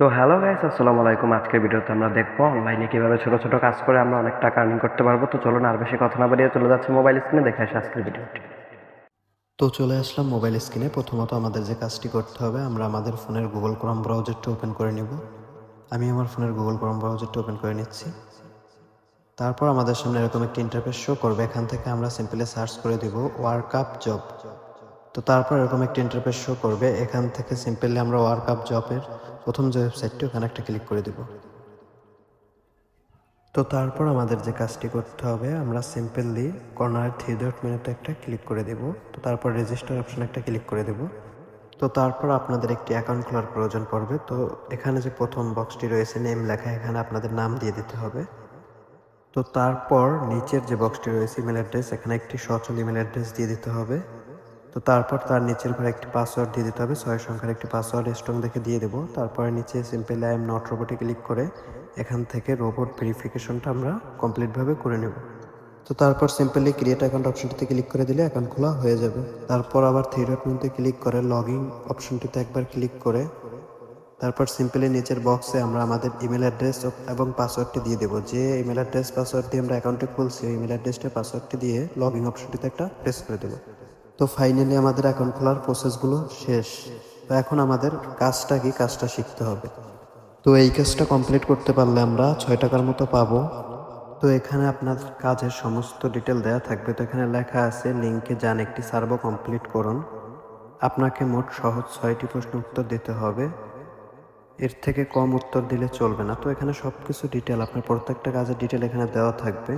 তো hello guys আসসালামু আলাইকুম। আজকের ভিডিওতে আমরা দেখব অনলাইনে কীভাবে ছোট ছোট কাজ করে আমরা অনেক টাকা আর্নিং করতে পারব। তো চলুন আর বেশি কথা না বাড়িয়ে চলে যাচ্ছে মোবাইল স্ক্রিনে দেখে আসি আজকের ভিডিওটি। তো চলে আসলাম মোবাইল স্ক্রিনে প্রথমত আমাদের যে কাজটি করতে হবে, আমরা আমাদের ফোনের গুগল ক্রোম ব্রাউজারটা ওপেন করে নিব। আমি আমার ফোনের গুগল ক্রোম ব্রাউজারটা ওপেন করে নিচ্ছি। তারপর আমাদের সামনে এরকম একটি ইন্টারফেস শো করবে। এখান থেকে আমরা সিম্পলি সার্চ করে দিব ওয়ার্ক আপ জব তো তারপর এরকম একটি ইন্টারফেস শো করবে। এখান থেকে সিম্পলি আমরা ওয়ার্ক আপ জবের প্রথম যে ওয়েবসাইটটি ওখানে একটা ক্লিক করে দিব। তো তারপর আমাদের যে কাজটি করতে হবে, আমরা সিম্পলি কর্নার থ্রি ডট মেনুতে একটা ক্লিক করে দেব। তো তারপর রেজিস্টার অপশন একটা ক্লিক করে দেব। তো তারপর আপনাদের একটি অ্যাকাউন্ট খোলার প্রয়োজন পড়বে। তো এখানে যে প্রথম বক্সটি রয়েছে নেম লেখা, এখানে আপনাদের নাম দিয়ে দিতে হবে। তো তারপর নিচের যে বক্সটি রয়েছে ইমেল অ্যাড্রেস এখানে একটি সচল ইমেল অ্যাড্রেস দিয়ে দিতে হবে। তো তারপর তার নিচের ঘরে একটি পাসওয়ার্ড দিয়ে দিতে হবে। ছয় সংখ্যার একটি পাসওয়ার্ড স্ট্রং দেখে দিয়ে দেবো। তারপরে নিচে সিম্পল আই এম নট রোবটে ক্লিক করে এখান থেকে রোবট ভেরিফিকেশনটা আমরা কমপ্লিটভাবে করে নেব। তো তারপর সিম্পলি ক্রিয়েট অ্যাকাউন্ট অপশনটিতে ক্লিক করে দিলে অ্যাকাউন্ট খোলা হয়ে যাবে। তারপর আবার থ্রি ডট ক্লিক করে লগ ইন অপশনটিতে একবার ক্লিক করে তারপর সিম্পলি নিচের বক্সে আমরা আমাদের ইমেল অ্যাড্রেস এবং পাসওয়ার্ডটি দিয়ে দেবো। যে ইমেল অ্যাড্রেস পাসওয়ার্ড দিয়ে আমরা অ্যাকাউন্টে খুলছি, ওই ইমেল অ্যাড্রেসটা পাসওয়ার্ডটি দিয়ে লগ ইন অপশনটিতে একটা প্রেস করে দেবো। তো ফাইনালি আমাদের অ্যাকাউন্ট খোলার প্রসেসগুলো শেষ। তো এখন আমাদের কাজটা কি? কাজটা শিখতে হবে। তো এই কাজটা কমপ্লিট করতে পারলে আমরা ছয় টাকার মতো পাবো। তো এখানে আপনার কাজের সমস্ত ডিটেল দেওয়া থাকবে। তো এখানে লেখা আছে লিঙ্কে যান একটি সার্ভো কমপ্লিট করুন। আপনাকে মোট সহজ ছয়টি প্রশ্ন উত্তর দিতে হবে। এর থেকে কম উত্তর দিলে চলবে না। তো এখানে সব কিছু ডিটেল আপনার প্রত্যেকটা কাজের ডিটেল এখানে দেওয়া থাকবে।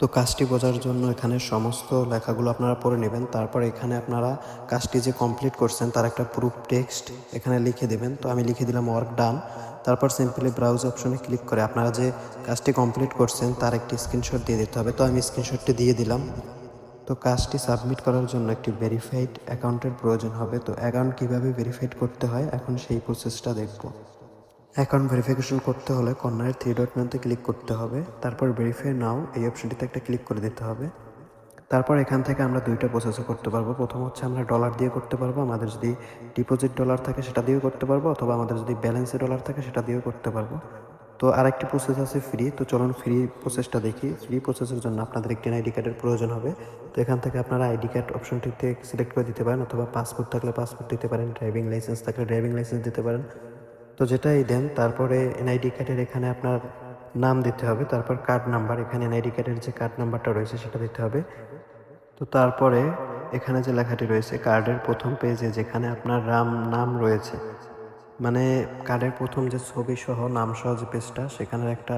তো কাজটি বোঝার জন্য এখানে সমস্ত লেখাগুলো আপনারা পড়ে নেবেন। তারপর এখানে আপনারা কাজটি যে কমপ্লিট করছেন, তার একটা প্রুফ টেক্সট এখানে লিখে দেবেন। তো আমি লিখে দিলাম ওয়ার্ক ডান তারপর সিম্পলি ব্রাউজ অপশনে ক্লিক করে আপনারা যে কাজটি কমপ্লিট করছেন, তার একটি স্ক্রিনশট দিয়ে দিতে হবে। তো আমি স্ক্রিনশটটি দিয়ে দিলাম। তো কাজটি সাবমিট করার জন্য একটি ভেরিফাইড অ্যাকাউন্টের প্রয়োজন হবে। তো অ্যাকাউন্ট কীভাবে ভেরিফাইড করতে হয়, এখন সেই প্রসেসটা দেখব। অ্যাকাউন্ট ভেরিফিকেশন করতে হলে কর্নারের থ্রি ডট মেনুতে ক্লিক করতে হবে। তারপর ভেরিফাই নাও এই অপশনটিতে একটা ক্লিক করে দিতে হবে। তারপর এখান থেকে আমরা দুইটা প্রসেসও করতে পারব। প্রথম হচ্ছে আমরা ডলার দিয়ে করতে পারব। আমাদের যদি ডিপোজিট ডলার থাকে সেটা দিয়েও করতে পারব, অথবা আমাদের যদি ব্যালেন্সে ডলার থাকে সেটা দিয়েও করতে পারব। তো আরেকটি প্রসেস আছে ফ্রি তো চলুন ফ্রি প্রসেসটা দেখি। ফ্রি প্রসেসের জন্য আপনাদের একটি আইডি কার্ডের প্রয়োজন হবে। তো এখান থেকে আপনারা আইডি কার্ড অপশনটিতে সিলেক্ট করে দিতে পারেন, অথবা পাসপোর্ট থাকলে পাসপোর্ট দিতে পারেন ড্রাইভিং লাইসেন্স থাকলে ড্রাইভিং লাইসেন্স দিতে পারেন। তো যেটাই দেন, তারপরে এনআইডি কার্ডের এখানে আপনার নাম দিতে হবে, তারপর কার্ড নাম্বার এখানে এনআইডি কার্ডের যে কার্ড নাম্বারটা রয়েছে সেটা দিতে হবে। তো তারপরে এখানে যে লেখাটি রয়েছে কার্ডের প্রথম পেজে যেখানে আপনার রাম নাম রয়েছে মানে কার্ডের প্রথম যে ছবি সহ, নাম সহ যে পেজটা সেখানের একটা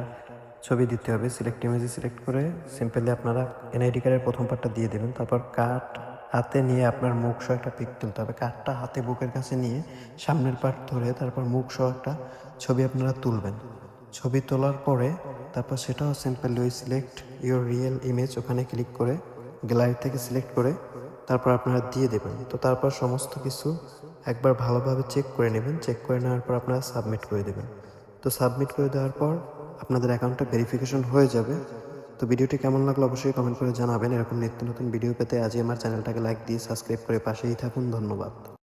ছবি দিতে হবে। সিলেক্ট ইমেজে সিলেক্ট করে সিম্পলি আপনারা এনআইডি কার্ডের প্রথম পার্টটা দিয়ে দেবেন, তারপর কার্ড হাতে নিয়ে আপনার মুখ সহ একটা পিক তুলতে হবে। কাঠটা হাতে বুকের কাছে নিয়ে সামনের পার্ট ধরে তারপর মুখ সহ একটা ছবি আপনারা তুলবেন। ছবি তোলার পরে তারপর সেটাও সিম্পলি ওই সিলেক্ট ইউর রিয়েল ইমেজ ওখানে ক্লিক করে গ্যালারি থেকে সিলেক্ট করে তারপর আপনারা দিয়ে দেবেন। তো তারপর সমস্ত কিছু একবার ভালোভাবে চেক করে নেবেন। চেক করে নেওয়ার পর আপনারা সাবমিট করে দেবেন। তো সাবমিট করে দেওয়ার পর আপনাদের অ্যাকাউন্টটা ভেরিফিকেশন হয়ে যাবে। তো ভিডিওটি কেমন লাগল অবশ্যই কমেন্ট করে জানাবেন। এরকম নিত্য নতুন ভিডিও পেতে আজই আমার চ্যানেলটাকে লাইক দিয়ে সাবস্ক্রাইব করে পাশেই থাকুন। ধন্যবাদ।